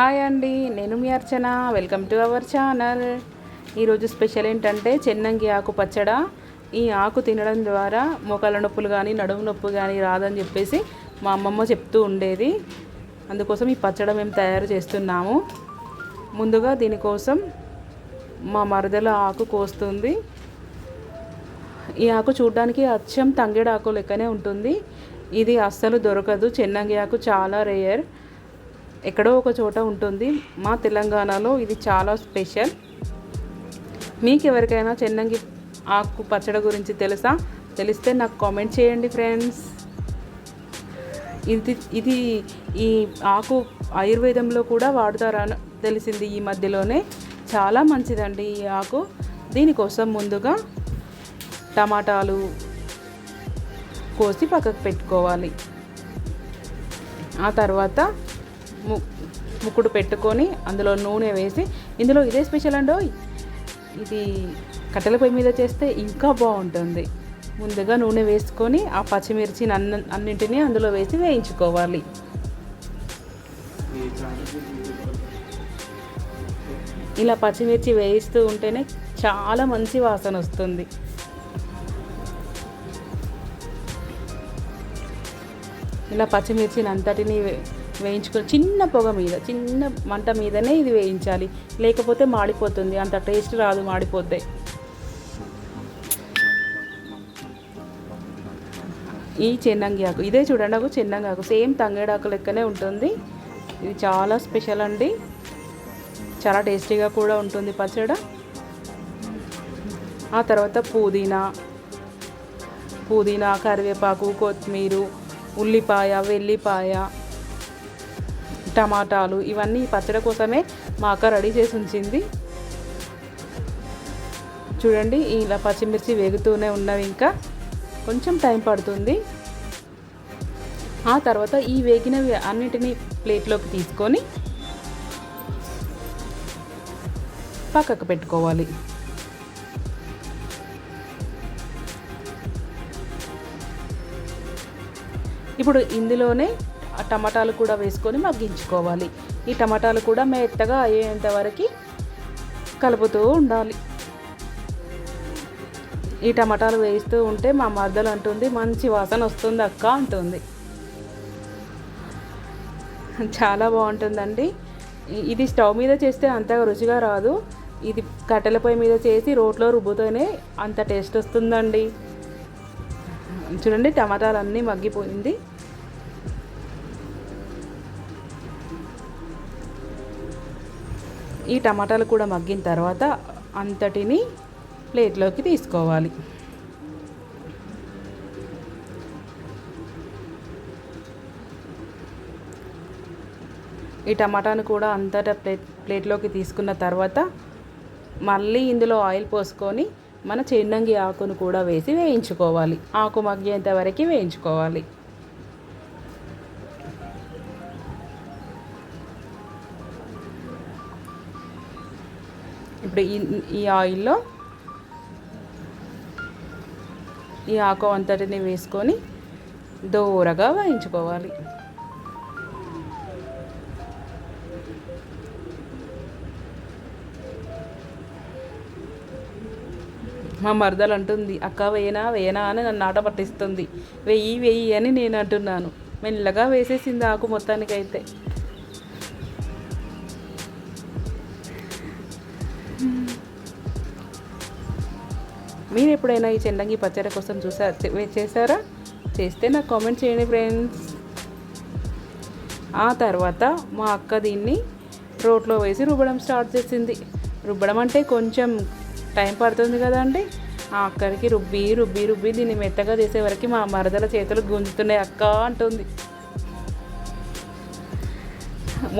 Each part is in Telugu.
హాయ్ అండి నేను మీ Archana. Welcome to our channel. ఈరోజు స్పెషల్ ఏంటంటే చెన్నంగి ఆకు పచ్చడ. ఈ ఆకు తినడం ద్వారా మోకాళ్ళ నొప్పులు కానీ నడుము నొప్పి కానీ రాదని చెప్పేసి మా అమ్మమ్మ చెప్తూ ఉండేది. అందుకోసం ఈ పచ్చడ మేము తయారు చేస్తున్నాము. ముందుగా దీనికోసం మా మరదల ఆకు కోస్తుంది. ఈ ఆకు చూడడానికి అచ్చం తంగేడు లెక్కనే ఉంటుంది. ఇది అస్సలు దొరకదు. చెన్నంగి ఆకు చాలా రేయర్ ఎక్కడో ఒక చోట ఉంటుంది. మా తెలంగాణలో ఇది చాలా స్పెషల్. మీకు ఎవరికైనా చెన్నంగి ఆకు పచ్చడి గురించి తెలుసా? తెలిస్తే నాకు కామెంట్ చేయండి ఫ్రెండ్స్. ఇది ఇది ఈ ఆకు ఆయుర్వేదంలో కూడా వాడుతారని తెలిసింది ఈ మధ్యలోనే. చాలా మంచిదండి ఈ ఆకు. దీనికోసం ముందుగా టమాటాలు కోసి పక్కకు పెట్టుకోవాలి. ఆ తర్వాత ముక్కుడు పెట్టుకొని అందులో నూనె వేసి ఇందులో ఇదే స్పెషల్ అండో ఇది కట్టెల పొయ్యి మీద చేస్తే ఇంకా బాగుంటుంది. ముందుగా నూనె వేసుకొని ఆ పచ్చిమిర్చి అన్న అన్నింటినీ అందులో వేసి వేయించుకోవాలి. ఇలా పచ్చిమిర్చి వేయిస్తూ ఉంటేనే చాలా మంచి వాసన వస్తుంది. ఇలా పచ్చిమిర్చిని అంతటిని వేయించుకొని చిన్న పొగ మీద చిన్న మంట మీదనే ఇది వేయించాలి. లేకపోతే మాడిపోతుంది అంత టేస్ట్ రాదు మాడిపోతే. ఈ చెన్నంగి ఆకు ఇదే చూడండి ఆకు చెన్నంగి ఆకు. సేమ్ తంగేడాకు లెక్కనే ఉంటుంది. ఇది చాలా స్పెషల్ అండి. చాలా టేస్టీగా కూడా ఉంటుంది పచ్చడ. ఆ తర్వాత పుదీనా. పుదీనా కరివేపాకు కొత్తిమీర ఉల్లిపాయ వెల్లిపాయ. టమాటాలు ఇవన్నీ పచ్చడి కోసమే మా అక్క రెడీ చేసి ఉంచింది. చూడండి ఇలా పచ్చిమిర్చి వేగుతూనే ఉన్నవి ఇంకా. కొంచెం టైం పడుతుంది. ఆ తర్వాత ఈ వేగినవి అన్నిటినీ ప్లేట్లోకి తీసుకొని పక్కకు పెట్టుకోవాలి. ఇప్పుడు ఇందులోనే టమాటాలు కూడా వేసుకొని మగ్గించుకోవాలి. ఈ టమాటాలు కూడా మెత్తగా అయ్యేంత వరకు కలుపుతూ ఉండాలి. ఈ టమాటాలు వేస్తూ ఉంటే మా మద్దలు అంటుంది మంచి వాసన వస్తుంది అక్క అంటుంది. చాలా బాగుంటుందండి. ఇది స్టవ్ మీద చేస్తే అంతగా రుచిగా రాదు. ఇది కట్టెల పొయ్యి మీద చేసి రోట్లో రుబ్బుతోనే అంత టేస్ట్ వస్తుందండి. చూడండి టమాటాలు అన్నీ మగ్గిపోయింది. ఈ టమాటాలు కూడా మగ్గిన తర్వాత అంతటిని ప్లేట్లోకి తీసుకోవాలి. ఈ టమాటాను కూడా అంతటా ప్లేట్ ప్లేట్లోకి తీసుకున్న తర్వాత మళ్ళీ ఇందులో ఆయిల్ పోసుకొని మన చెన్నంగి ఆకును కూడా వేసి వేయించుకోవాలి. ఆకు మగ్గేంత వరకు వేయించుకోవాలి. ఇప్పుడు ఈ ఈ ఆయిల్లో ఈ ఆకు అంతటిని వేసుకొని దూరగా వేయించుకోవాలి. మా మరదలు అంటుంది అక్క వేయనా వేయనా అని నన్ను ఆట పట్టిస్తుంది. వెయ్యి వెయ్యి అని నేను అంటున్నాను. మెల్లగా వేసేసింది ఆకు మొత్తానికైతే. మీరు ఎప్పుడైనా ఈ చెండంగి పచ్చడి కోసం చూసా చేశారా? చేస్తే నాకు కామెంట్ చేయండి ఫ్రెండ్స్. ఆ తర్వాత మా అక్క దీన్ని రోట్లో వేసి రుబ్బడం స్టార్ట్ చేసింది. రుబ్బడం అంటే కొంచెం టైం పడుతుంది కదండి ఆ అక్కడికి రుబ్బి రుబ్బి రుబ్బి దీన్ని మెత్తగా చేసే వరకు మా మరదల చేతులు గుంజుతున్నాయి అక్క అంటుంది.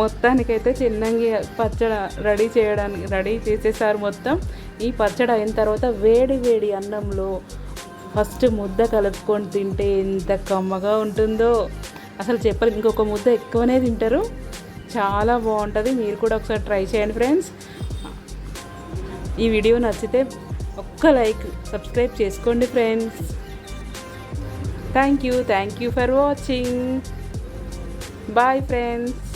మొత్తానికైతే చిన్నంగి పచ్చడి రెడీ చేయడానికి రెడీ చేసేసారు మొత్తం. ఈ పచ్చడి అయిన తర్వాత వేడి వేడి అన్నంలో ఫస్ట్ ముద్ద కలుపుకొని తింటే ఎంత కమ్మగా ఉంటుందో. అసలు చెప్పలేదు ఇంకొక ముద్ద ఎక్కువనే తింటారు. చాలా బాగుంటుంది మీరు కూడా ఒకసారి ట్రై చేయండి ఫ్రెండ్స్. ఈ వీడియో నచ్చితే ఒక్క లైక్ సబ్స్క్రైబ్ చేసుకోండి friends. Thank you thank you for watching. Bye friends.